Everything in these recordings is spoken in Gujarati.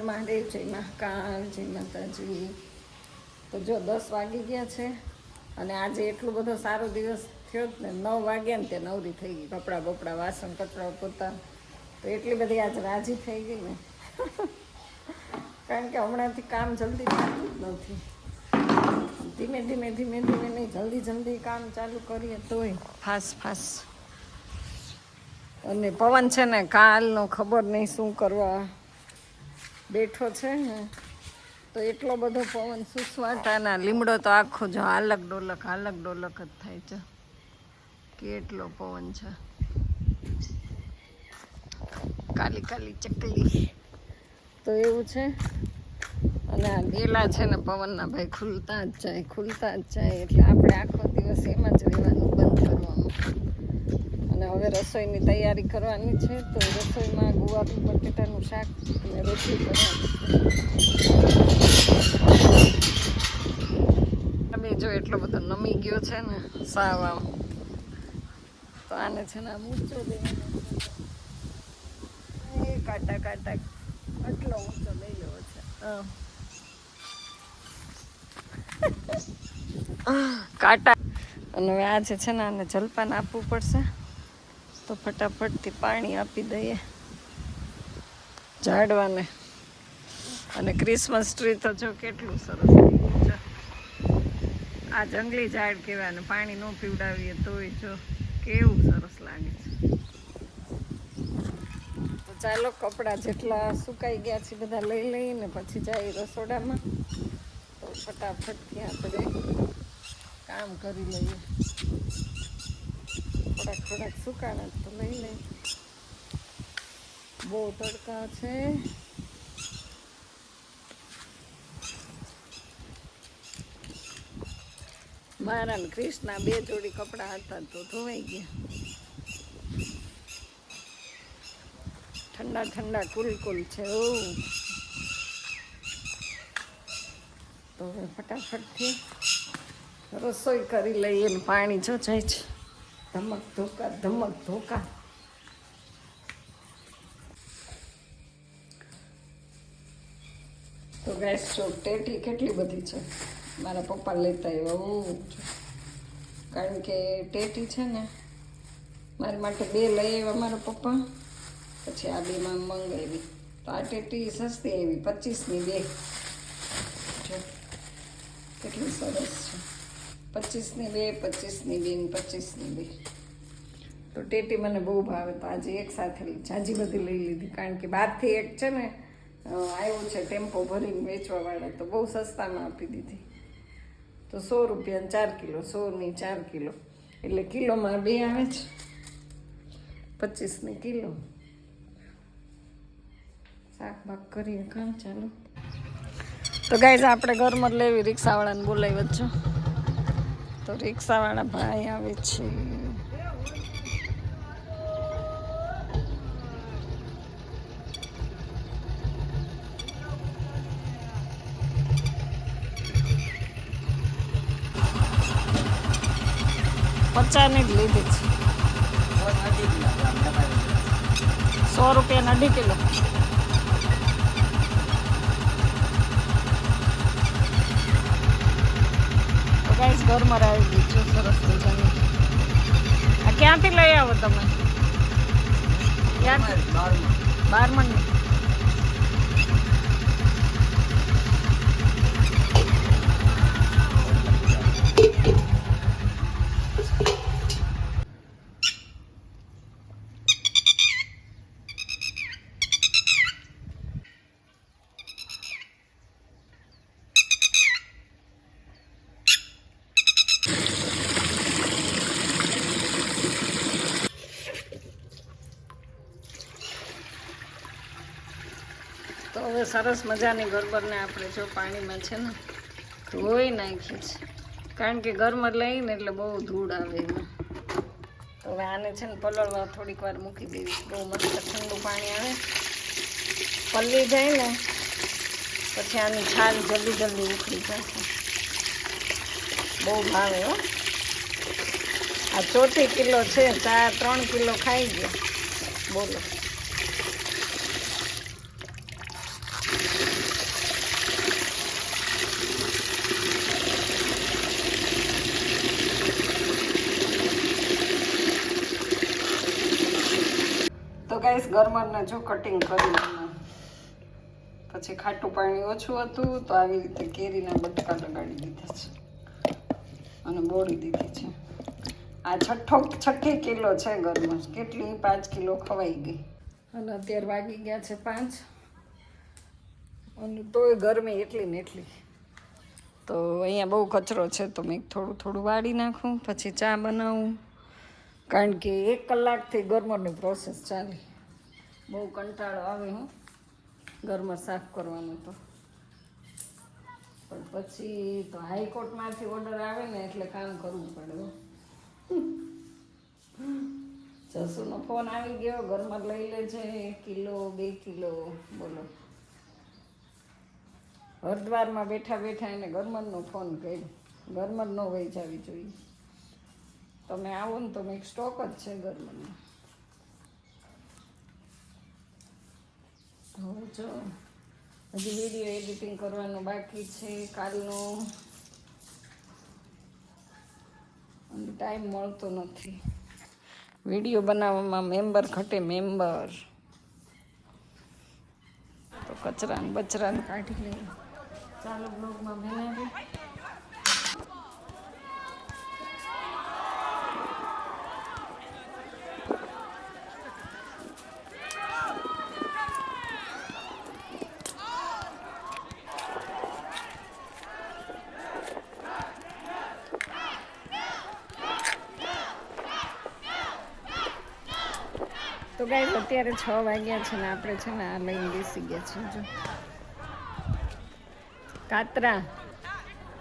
મહાદેવ, જય મહાકાળ જય માતાજી. તો જો દસ વાગી ગયા છે અને આજે એટલો બધો સારો દિવસ થયો જ ને, નવ વાગ્યા ને તે નવરી થઈ ગઈ. કપડાં બપડા, વાસણ કચરા પોતા. તો એટલી બધી આજે રાજી થઈ ગઈ ને. કારણ કે હમણાંથી કામ જલ્દી થતું જ નથી. ધીમે ધીમે ધીમે ધીમે નહીં, જલ્દી જલ્દી કામ ચાલુ કરીએ તોય. ફાસ ફાસ. અને પવન છે ને, કાલનો ખબર નહીં શું કરવા. બેઠો છે ને, તો એટલો બધો પવન સુસવાટાના લીમડો તો આખો જો હાલક ડોલક હાલક ડોલક જ થાય છે. કેટલો પવન છે. કાલી કાલી ચકલી. તો એવું છે. અને આ ગેલા છે ને પવનના ભાઈ ખુલતા જ જાય, ખુલતા જ જાય. એટલે આપણે આખો દિવસ એમાં જ રહેવાનું, બંધ કરવાનું. હવે રસોઈની તૈયારી કરવાની છે, તો રસોઈમાં ગુવારનું બટેટાનું શાક અને રોટલી કરવાની છે જો એટલો બધો નમી ગયો છે ને, સાવ આમ. તો આને છે ને આમ ઊંચો દેવાનો કાંટા કાંટા આટલો ઊંચો લઈ લેવો છે. કાંટા અને હવે આજે છે ને આને જલપાન આપવું પડશે. તો ફટાફટથી પાણી આપી દઈએ. ઝાડવાને. અને ક્રિસમસ ટ્રી તો જો કેટલું સરસ આ જંગલી ઝાડ કહેવાય અને પાણી ન પીવડાવીએ તોય જો કેવું સરસ લાગે છે. તો ચાલો કપડાં જેટલા સુકાઈ ગયા છે બધા લઈ લઈને પછી જાય રસોડામાં. તો ફટાફટથી આપણે કામ કરી લઈએ. થોડાક થોડાક સુકાણા તો લઈ લઈએ બહુ તડકા છે. મારા ને ક્રિષ્ના બે જોડી કપડાં હતા તો ધોવાઈ ગયા. ઠંડા ઠંડા કુલ કુલ છે ઓ તો હવે ફટાફટથી રસોઈ કરી લઈએ પાણી જો જાય છે. ધમક ધોકા ધમક ધોકા. તો ગેસ જો ટેટી કેટલી બધી છે? મારા પપ્પા લેતા આવ્યા હું કારણ કે ટેટી છે ને, મારી માટે બે લઈ આવ્યા મારા પપ્પા, પછી આ બેમાં મંગાવી. તો આ ટેટી સસ્તી આવી, પચીસની બે. કેટલી સરસ છે. પચીસની બે પચીસની બે પચીસની બે. તો ટેટી મને બહુ ભાવે તો આજે એક સાથે જાજી બધી લઈ લીધી. કારણ કે બહારથી એક છે ને આવ્યું છે ટેમ્પો ભરીને વેચવાવાળા, તો બહુ સસ્તામાં આપી દીધી. તો સો રૂપિયા ચાર કિલો, સોની ચાર કિલો. એટલે કિલોમાં બે આવે છે. પચીસની કિલો. શાક બાક કરીએ કામ ચાલો. તો ગાઈઝ આપણે ઘરમાં લેવી, રિક્ષાવાળાને બોલાવી વચ્ચો તો રિક્ષાવાળા ભાઈ આવે છે. પચાસની જ લીધી છે. સો રૂપિયાના અઢી કિલો. ગાઈસ ઘરમાં આવી છે સરસ મજાની. આ ક્યાંથી લઈ આવો તમે? બારમણ તો સરસ મજાની ગરબરને આપણે જો પાણીમાં છે ને ધોઈ નાખી છે. કારણ કે ગરમર લઈને એટલે બહુ ધૂળ આવે એમાં. તો હવે આને છે ને પલળવા થોડીક વાર મૂકી દેવી બહુ મસ્ત ઠંડુ પાણી આવે. પલળી જાય ને, પછી આની છાલ જલ્દી જલ્દી ઉખડી જશે. બહુ ભાવે હો. આ ચોથી કિલો છે ચાર ત્રણ કિલો ખાઈ ગયો. બોલો. ગરમરને જો કટિંગ કરી પછી ખાટું પાણી ઓછું હતું તો આવી રીતે કેરીના બટકા લગાડી દીધા છે. અને બોળી દીધી છે. આ છઠ્ઠો છઠ્ઠી કિલો છે ગરમર. કેટલી? પાંચ કિલો ખવાઈ ગઈ. અને અત્યારે વાગી ગયા છે પાંચ. અને તોય ગરમી એટલી ને એટલી. તો અહીંયા બહુ કચરો છે તો મેં થોડું થોડું વાળી નાખું. પછી ચા બનાવું. કારણ કે એક કલાકથી ગરમરની પ્રોસેસ ચાલી. બહુ કંટાળો આવે હું. ઘરમાં સાફ કરવાનું તો. પણ પછી તો હાઈકોર્ટમાંથી ઓર્ડર આવે ને એટલે કામ કરવું પડે. જસુનો ફોન આવી ગયો, ઘરમાં લઈ લેજે, એક કિલો, બે કિલો, બોલો. હરિદ્વારમાં બેઠા બેઠા એને ગરમરનો ફોન કર્યો. ગરમર ન વેચાવી જોઈએ. તમે આવો ને તો એક સ્ટોક જ છે ગરમરનો હવે જો. હજી વીડિયો એડિટિંગ કરવાનું બાકી છે કાલનો. ટાઈમ મળતો નથી. વીડિયો બનાવવામાં મેમ્બર ઘટે મેમ્બર તો કચરાને બચરાને કાઢી લઈએ. ચાલો બ્લોગમાં બનાવી તો ગાઈસ, અત્યારે છ વાગ્યા છે ને આપણે છે ને આ લઈને બેસી ગયા છીએ, જો. કાતરા.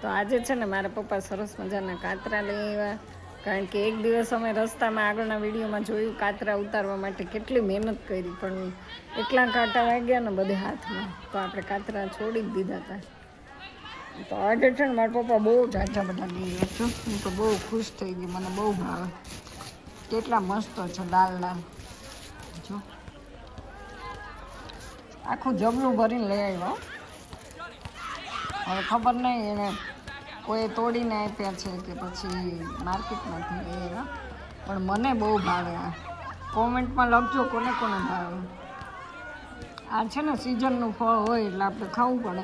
તો આજે છે ને મારા પપ્પા સરસ મજાના કાતરા લઈ આવ્યા. કારણ કે એક દિવસ અમે રસ્તામાં આગળના વિડીયોમાં જોયું કાતરા ઉતારવા માટે કેટલી મહેનત કરી, પણ એટલા કાંટા વાગ્યા ને બધે હાથમાં. તો આપણે કાતરા છોડી જ દીધા હતા તો આજે છે ને મારા પપ્પા બહુ જાજા બધા લઈ આવ્યા છું. હું તો બહુ ખુશ થઈ ગઈ, મને બહુ ભાવે. કેટલા મસ્ત છે લાલ લાલ જો. આખું જબલું ભરીને લઈ આવ્યો. હવે ખબર નહીં એને કોઈ તોડીને આપ્યા છે કે પછી માર્કેટમાંથી લઈ પણ મને બહુ ભાવે આ. કોમેન્ટમાં લખજો કોને કોને ભાવે. આ છે ને સિઝનનું ફળ હોય એટલે આપણે ખાવું પડે.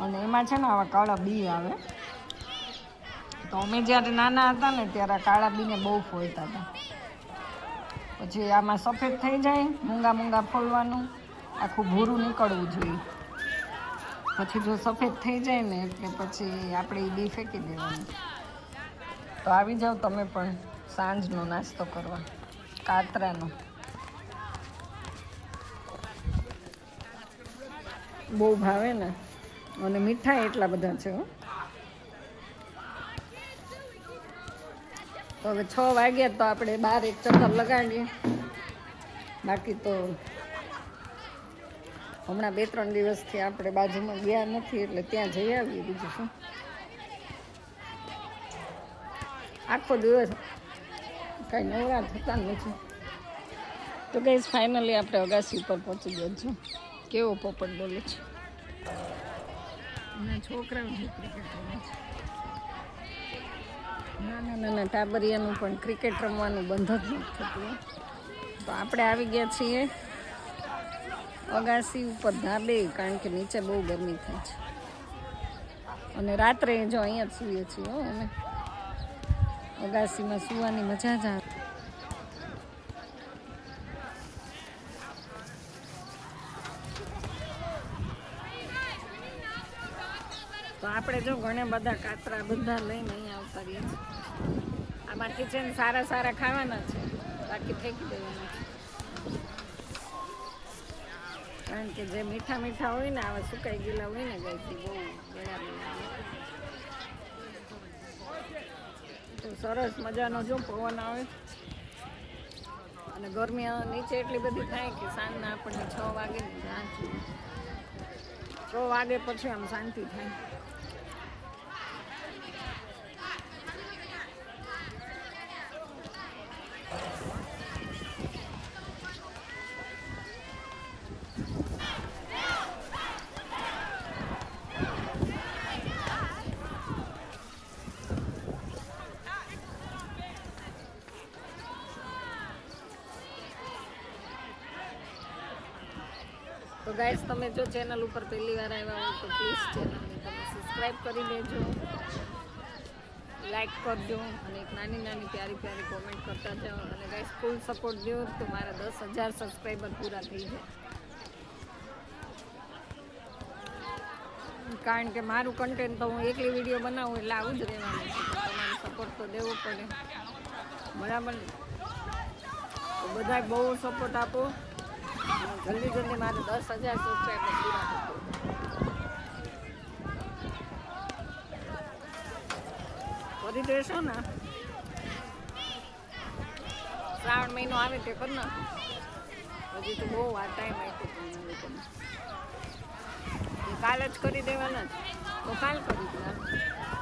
અને એમાં છે ને આવા કાળા બી આવે. તો અમે જ્યારે નાના હતા ને ત્યારે કાળા બીને બહુ ફોલતા હતા. પછી આમાં સફેદ થઈ જાય, મૂંગા મૂંગા ફોલવાનું, આખું ભૂરું નીકળવું જોઈએ. પછી જો સફેદ થઈ જાય ને, એટલે પછી આપણે એ બી ફેંકી દેવાનું. તો આવી જાઓ તમે પણ સાંજનો નાસ્તો કરવા, કાતરાનો. બહુ ભાવે ને? અને મીઠાઈ એટલા બધા છે, હો. તો હવે છ વાગ્યા તો આપણે બાર એક ચક્કર લગાડીએ. બાકી તો હમણાં બે ત્રણ દિવસથી આપણે બાજુમાં ગયા નથી, એટલે ત્યાં જઈ આવીએ બીજું શું. આખો દિવસ કાંઈ નવરા થતા નથી. તો ગઈ ફાઇનલી આપણે અગાસી ઉપર પહોંચી ગયા છું કેવો પોપટ બોલે છે. અને છોકરાઓ છે ક્રિકેટ છે. નાના નાના ટાબરિયાનું પણ ક્રિકેટ રમવાનું બંધ જ નથી થતું. તો આપણે આવી ગયા છીએ અગાસી ઉપર ધાબે, કારણ કે નીચે બહુ ગરમી થાય છે. અને રાત્રે જો અહીંયા જ સૂઈએ છીએ હો અમે. અગાસીમાં સૂવાની મજા જ આવે. તો આપણે જો ઘણા બધા કાતરા બધા લઈને અહીંયા આવતા રહીએ છીએ. આમાંથી છે સારા સારા ખાવાના છે. બાકી ફેંકી દેવાના કારણ કે જે મીઠા મીઠા હોય ને, આવા સુકાઈ ગયેલા હોય ને ગઈથી બહુ ગળા સરસ મજાનો જો પવન આવે. અને ગરમી નીચે એટલી બધી થાય કે સાંજના આપણને છ વાગે છ વાગે પછી આમ શાંતિ થાય. તમે જો ચેનલ ઉપર પહેલી વાર આવ્યા હોય તો પ્લીઝ ચેનલને તમે સબસ્ક્રાઈબ કરી દેજો લાઈક કરજો અને એક નાની નાની પ્યારી પ્યારી કોમેન્ટ કરતા જાઓ. અને ગાઈસ ફૂલ સપોર્ટ દો તો મારા દસ હજાર સબસ્ક્રાઈબર પૂરા થઈ જાય. કારણ કે મારું કન્ટેન્ટ તો હું એકલી વીડિયો બનાવું એટલે આવું જ રહેવાનું છે. તમારો સપોર્ટ તો દેવો પડે. બરાબર? બધા બહુ સપોર્ટ આપો. જલ્દી જલ્દી મારે દસ હજાર સબસ્ક્રાઈબર પૂરા કરો દેશો ને. શ્રાવણ મહિનો આવે તે કર ને? હજી તો બહુ વાર ટાઈમ આપ્યો કાલ જ કરી દેવાના જ તો કાલ કરી દેવાના